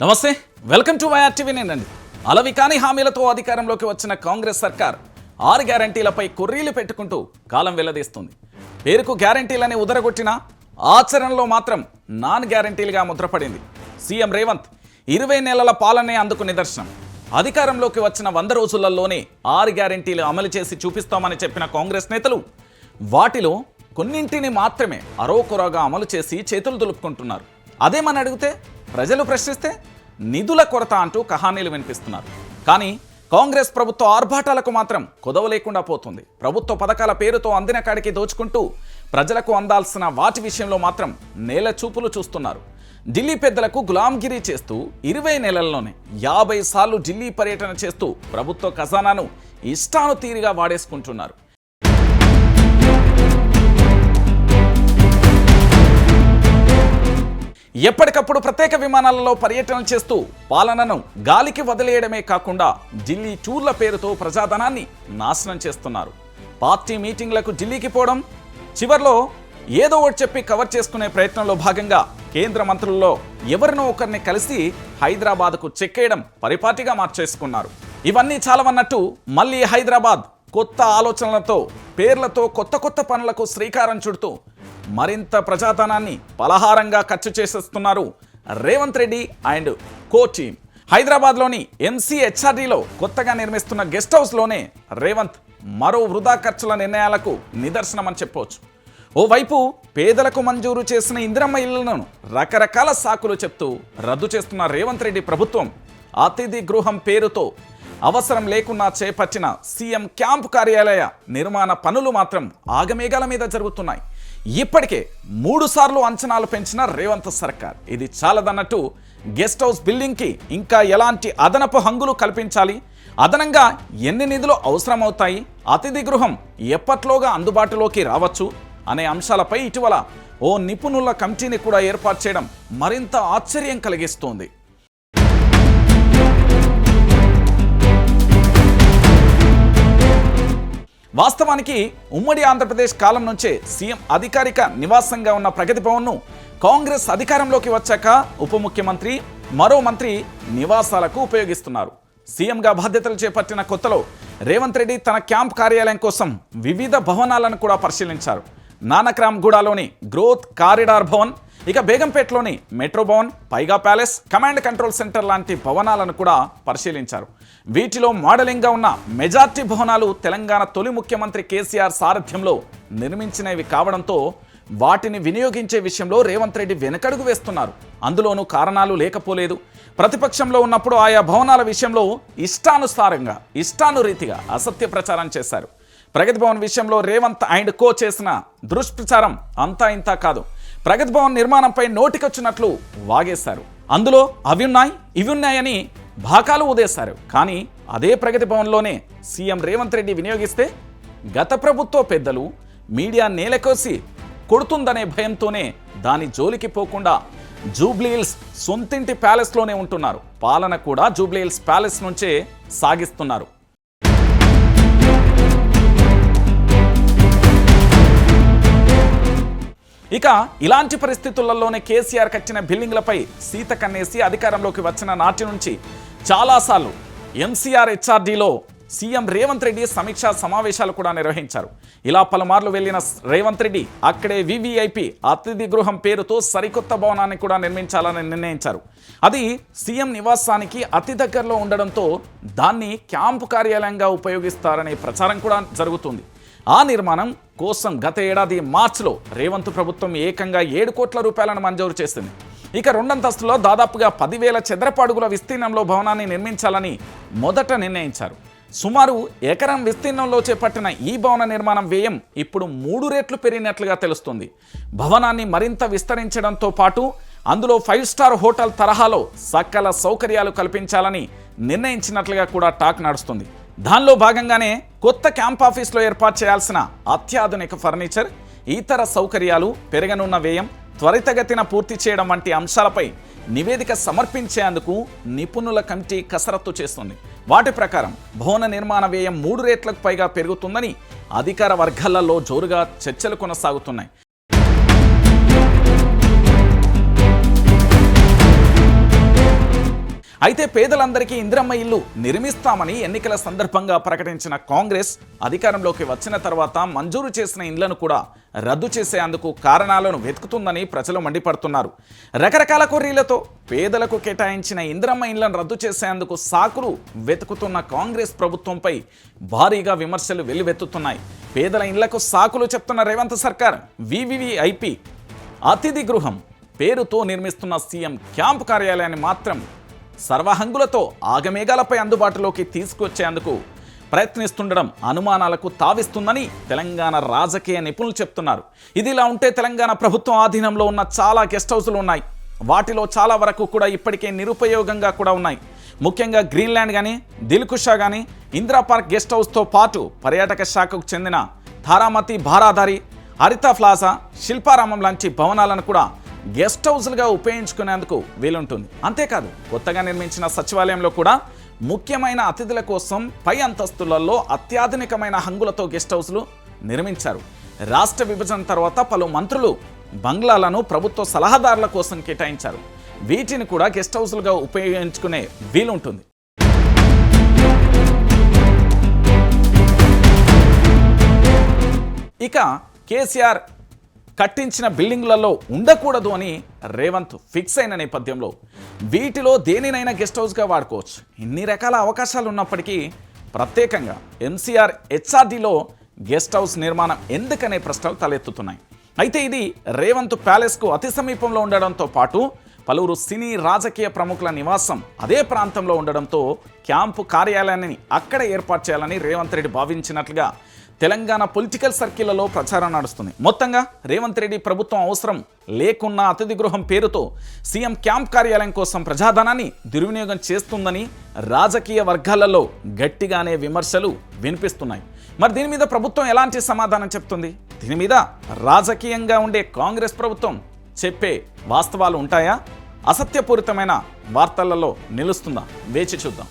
నమస్తే welcome to YR TV నేనండి. అలవి కాని హామీలతో అధికారంలోకి వచ్చిన కాంగ్రెస్ సర్కార్ ఆరు గ్యారంటీలపై కుర్రీలు పెట్టుకుంటూ కాలం వెల్లదీస్తుంది పేరుకు గ్యారంటీలని ఉదరగొట్టిన ఆచరణలో మాత్రం నాన్ గ్యారంటీలుగా ముద్రపడింది. సీఎం రేవంత్ ఇరవై నెలల పాలనే అందుకు నిదర్శనం. అధికారంలోకి వచ్చిన వంద రోజులలోనే ఆరు గ్యారంటీలు అమలు చేసి చూపిస్తామని చెప్పిన కాంగ్రెస్ నేతలు వాటిలో కొన్నింటిని మాత్రమే అరోకొరగా అమలు చేసి చేతులు దులుపుకుంటున్నారు. అదేమని అడిగితే ప్రజలు ప్రశ్నిస్తే నిధుల కొరత అంటూ కహానీలు వినిపిస్తున్నారు. కానీ కాంగ్రెస్ ప్రభుత్వ ఆర్భాటాలకు మాత్రం కుదవ లేకుండా పోతుంది. ప్రభుత్వ పథకాల పేరుతో అందిన కాడికి దోచుకుంటూ ప్రజలకు అందాల్సిన వాటి విషయంలో మాత్రం నేల చూపులు చూస్తున్నారు. ఢిల్లీ పెద్దలకు గులాంగిరీ చేస్తూ ఇరవై నెలల్లోనే యాభై సార్లు ఢిల్లీ పర్యటన చేస్తూ ప్రభుత్వ ఖజానాను ఇష్టాను తీరిగా వాడేసుకుంటున్నారు. ఎప్పటికప్పుడు ప్రత్యేక విమానాలలో పర్యటనలు చేస్తూ పాలనను గాలికి వదిలేయడమే కాకుండా ఢిల్లీ టూర్ల పేరుతో ప్రజాధనాన్ని నాశనం చేస్తున్నారు. పార్టీ మీటింగ్లకు ఢిల్లీకి పోవడం చివర్లో ఏదో ఒకటి చెప్పి కవర్ చేసుకునే ప్రయత్నంలో భాగంగా కేంద్ర మంత్రుల్లో ఎవరినో ఒకరిని కలిసి హైదరాబాద్కు చెక్కేయడం పరిపాటిగా మార్చేసుకున్నారు. ఇవన్నీ చాలవన్నట్టు మళ్ళీ హైదరాబాద్ కొత్త ఆలోచనలతో పేర్లతో కొత్త కొత్త పనులకు శ్రీకారం చుడుతూ మరింత ప్రజాధనాన్ని పలహారంగా ఖర్చు చేసేస్తున్నారు Revanth Reddy and co team. హైదరాబాద్లోని ఎంసీహెచ్ఆర్డీలో కొత్తగా నిర్మిస్తున్న గెస్ట్ హౌస్లోనే రేవంత్ మరో వృధా ఖర్చుల నిర్ణయాలకు నిదర్శనమని చెప్పవచ్చు ఓవైపు పేదలకు మంజూరు చేసిన ఇందిరమ్మ ఇళ్ళను రకరకాల సాకులు చెప్తూ రద్దు చేస్తున్న రేవంత్ రెడ్డి ప్రభుత్వం అతిథి గృహం పేరుతో అవసరం లేకున్నా చేపట్టిన సీఎం క్యాంప్ కార్యాలయ నిర్మాణ పనులు మాత్రం ఆగమేఘాల మీద జరుగుతున్నాయి. ఇప్పటికే మూడు సార్లు అంచనాలు పెంచిన రేవంత్ సర్కార్. ఇది చాలదన్నట్టు గెస్ట్ హౌస్ బిల్డింగ్కి ఇంకా ఎలాంటి అదనపు హంగులు కల్పించాలి? అదనంగా ఎన్ని నిధులు అవసరమవుతాయి? అతిథి గృహం ఎప్పట్లోగా అందుబాటులోకి రావచ్చు? అనే అంశాలపై ఇటీవల ఓ నిపుణుల కమిటీని కూడా ఏర్పాటు చేయడం మరింత ఆశ్చర్యం కలిగిస్తోంది. వాస్తవానికి ఉమ్మడి ఆంధ్రప్రదేశ్ కాలం నుంచే సీఎం అధికారిక నివాసంగా ఉన్న ప్రగతి భవన్ను కాంగ్రెస్ అధికారంలోకి వచ్చాక ఉప ముఖ్యమంత్రి మరో మంత్రి నివాసాలకు ఉపయోగిస్తున్నారు. సీఎంగా బాధ్యతలు చేపట్టిన కొత్తలో రేవంత్ రెడ్డి తన క్యాంప్ కార్యాలయం కోసం వివిధ భవనాలను కూడా పరిశీలించారు. నానక్రామ్గూడలోని గ్రోత్ కారిడార్ భవన్ ఇక బేగంపేటలోని మెట్రో భవన్ పైగా ప్యాలెస్ కమాండ్ కంట్రోల్ సెంటర్ లాంటి భవనాలను కూడా పరిశీలించారు. వీటిలో మోడలింగ్గా ఉన్న మెజార్టీ భవనాలు తెలంగాణ తొలి ముఖ్యమంత్రి కేసీఆర్ సారథ్యంలో నిర్మించినవి కావడంతో వాటిని వినియోగించే విషయంలో రేవంత్ రెడ్డి వెనకడుగు వేస్తున్నారు. అందులోనూ కారణాలు లేకపోలేదు. ప్రతిపక్షంలో ఉన్నప్పుడు ఆయా భవనాల విషయంలో ఇష్టానుసారంగా ఇష్టానురీతిగా అసత్య ప్రచారం చేశారు. ప్రగతి భవన్ విషయంలో రేవంత్ అండ్ కో చేసిన దుష్ప్రచారం అంతా ఇంతా కాదు. ప్రగతి భవన్ నిర్మాణంపై నోటికొచ్చినట్లు వాగేశారు. అందులో అవి ఉన్నాయి ఇవి ఉన్నాయని భాకాలు ఊదేశారు. కానీ అదే ప్రగతి భవన్లోనే సీఎం రేవంత్ రెడ్డి వినియోగిస్తే గత ప్రభుత్వ పెద్దలు మీడియా నేలకోసి కొడుతుందనే భయంతోనే దాని జోలికి పోకుండా జూబ్లీహిల్స్ సొంతింటి ప్యాలెస్లోనే ఉంటున్నారు. పాలన కూడా జూబ్లీహిల్స్ ప్యాలెస్ నుంచే సాగిస్తున్నారు. ఇక ఇలాంటి పరిస్థితులలోనే కేసీఆర్ కట్టిన బిల్డింగ్లపై సీత కన్నేసి అధికారంలోకి వచ్చిన నాటి నుంచి చాలాసార్లు ఎంసీఆర్ హెచ్ఆర్డీలో సీఎం రేవంత్ రెడ్డి సమీక్షా సమావేశాలు కూడా నిర్వహించారు. ఇలా పలుమార్లు వెళ్ళిన రేవంత్ రెడ్డి అక్కడే వివిఐపి అతిథి గృహం పేరుతో సరికొత్త భవనాన్ని కూడా నిర్మించాలని నిర్ణయించారు. అది సీఎం నివాసానికి అతి దగ్గరలో ఉండడంతో దాన్ని క్యాంపు కార్యాలయంగా ఉపయోగిస్తారనే ప్రచారం కూడా జరుగుతుంది. ఆ నిర్మాణం కోసం గత ఏడాది మార్చిలో రేవంత్ ప్రభుత్వం ఏకంగా ఏడు కోట్ల రూపాయలను మంజూరు చేసింది. ఇక రెండంతస్తులో దాదాపుగా పదివేల చదరపడుగుల విస్తీర్ణంలో భవనాన్ని నిర్మించాలని మొదట నిర్ణయించారు. సుమారు ఎకరం విస్తీర్ణంలో చేపట్టిన ఈ భవన నిర్మాణం వ్యయం ఇప్పుడు మూడు రెట్లు పెరిగినట్లుగా తెలుస్తుంది. భవనాన్ని మరింత విస్తరించడంతో పాటు అందులో ఫైవ్ స్టార్ హోటల్ తరహాలో సకల సౌకర్యాలు కల్పించాలని నిర్ణయించినట్లుగా కూడా టాక్ నడుస్తుంది. దానిలో భాగంగానే కొత్త క్యాంప్ ఆఫీస్లో ఏర్పాటు చేయాల్సిన అత్యాధునిక ఫర్నిచర్ ఇతర సౌకర్యాలు పెరగనున్న వ్యయం త్వరితగతిన పూర్తి చేయడం వంటి అంశాలపై నివేదిక సమర్పించేందుకు నిపుణుల కమిటీ కసరత్తు చేస్తుంది. వాటి ప్రకారం భవన నిర్మాణ వ్యయం మూడు రేట్లకు పైగా పెరుగుతుందని అధికార వర్గాలలో జోరుగా చర్చలు కొనసాగుతున్నాయి. అయితే పేదలందరికీ ఇందిరమ్మ ఇల్లు నిర్మిస్తామని ఎన్నికల సందర్భంగా ప్రకటించిన కాంగ్రెస్ అధికారంలోకి వచ్చిన తర్వాత మంజూరు చేసిన ఇండ్లను కూడా రద్దు చేసేందుకు కారణాలను వెతుకుతుందని ప్రజలు మండిపడుతున్నారు. రకరకాల కొర్రీలతో పేదలకు కేటాయించిన ఇందిరమ్మ ఇండ్లను రద్దు చేసేందుకు సాకులు వెతుకుతున్న కాంగ్రెస్ ప్రభుత్వంపై భారీగా విమర్శలు వెల్లువెత్తుతున్నాయి. పేదల ఇండ్లకు సాకులు చెప్తున్న రేవంత్ సర్కార్ వివివిఐపి అతిథి గృహం పేరుతో నిర్మిస్తున్న సీఎం క్యాంప్ కార్యాలయాన్ని మాత్రం సర్వహంగులతో ఆగమేఘాలపై అందుబాటులోకి తీసుకొచ్చేందుకు ప్రయత్నిస్తుండడం అనుమానాలకు తావిస్తుందని తెలంగాణ రాజకీయ నిపుణులు చెప్తున్నారు. ఇదిలా ఉంటే తెలంగాణ ప్రభుత్వం ఆధీనంలో ఉన్న చాలా గెస్ట్ హౌసులు ఉన్నాయి. వాటిలో చాలా వరకు కూడా ఇప్పటికే నిరుపయోగంగా కూడా ఉన్నాయి. ముఖ్యంగా గ్రీన్లాండ్ కానీ దిల్కుషా కానీ ఇందిరా పార్క్ గెస్ట్ హౌస్తో పాటు పర్యాటక శాఖకు చెందిన ధారామతి భారాధారి హరిత ప్లాజా శిల్పారామం లాంటి భవనాలను కూడా గెస్ట్ హౌస్లుగా ఉపయోగించుకునేందుకు వీలుంటుంది. అంతేకాదు కొత్తగా నిర్మించిన సచివాలయంలో కూడా ముఖ్యమైన అతిథుల కోసం పై అంతస్తులలో అత్యాధునికమైన హంగులతో గెస్ట్ హౌస్లు నిర్మించారు. రాష్ట్ర విభజన తర్వాత పలు మంత్రులు బంగ్లాలను ప్రభుత్వ సలహాదారుల కోసం కేటాయించారు. వీటిని కూడా గెస్ట్ హౌస్లుగా ఉపయోగించుకునే వీలుంటుంది. ఇక కేసీఆర్ కట్టించిన బిల్డింగ్లలో ఉండకూడదు అని రేవంత్ ఫిక్స్ అయిన నేపథ్యంలో వీటిలో దేనినైనా గెస్ట్ హౌస్గా వాడుకోవచ్చు. ఇన్ని రకాల అవకాశాలు ఉన్నప్పటికీ ప్రత్యేకంగా ఎన్సీఆర్ హెచ్ఆర్డీలో గెస్ట్ హౌస్ నిర్మాణం ఎందుకనే ప్రశ్నలు తలెత్తుతున్నాయి. అయితే ఇది రేవంత్ ప్యాలెస్కు అతి సమీపంలో ఉండడంతో పాటు పలువురు సినీ రాజకీయ ప్రముఖుల నివాసం అదే ప్రాంతంలో ఉండడంతో క్యాంపు కార్యాలయాన్ని అక్కడ ఏర్పాటు చేయాలని రేవంత్ రెడ్డి భావించినట్లుగా తెలంగాణ పొలిటికల్ సర్కిళ్ళలో ప్రచారం నడుస్తుంది. మొత్తంగా రేవంత్ రెడ్డి ప్రభుత్వం అవసరం లేకున్న అతిథి గృహం పేరుతో సీఎం క్యాంప్ కార్యాలయం కోసం ప్రజాధనాన్ని దుర్వినియోగం చేస్తుందని రాజకీయ వర్గాలలో గట్టిగానే విమర్శలు వినిపిస్తున్నాయి. మరి దీని మీద ప్రభుత్వం ఎలాంటి సమాధానం చెప్తుంది? దీని మీద రాజకీయంగా ఉండే కాంగ్రెస్ ప్రభుత్వం చెప్పే వాస్తవాలు ఉంటాయా? అసత్యపూరితమైన వార్తలలో నిలుస్తుందా? వేచి చూద్దాం.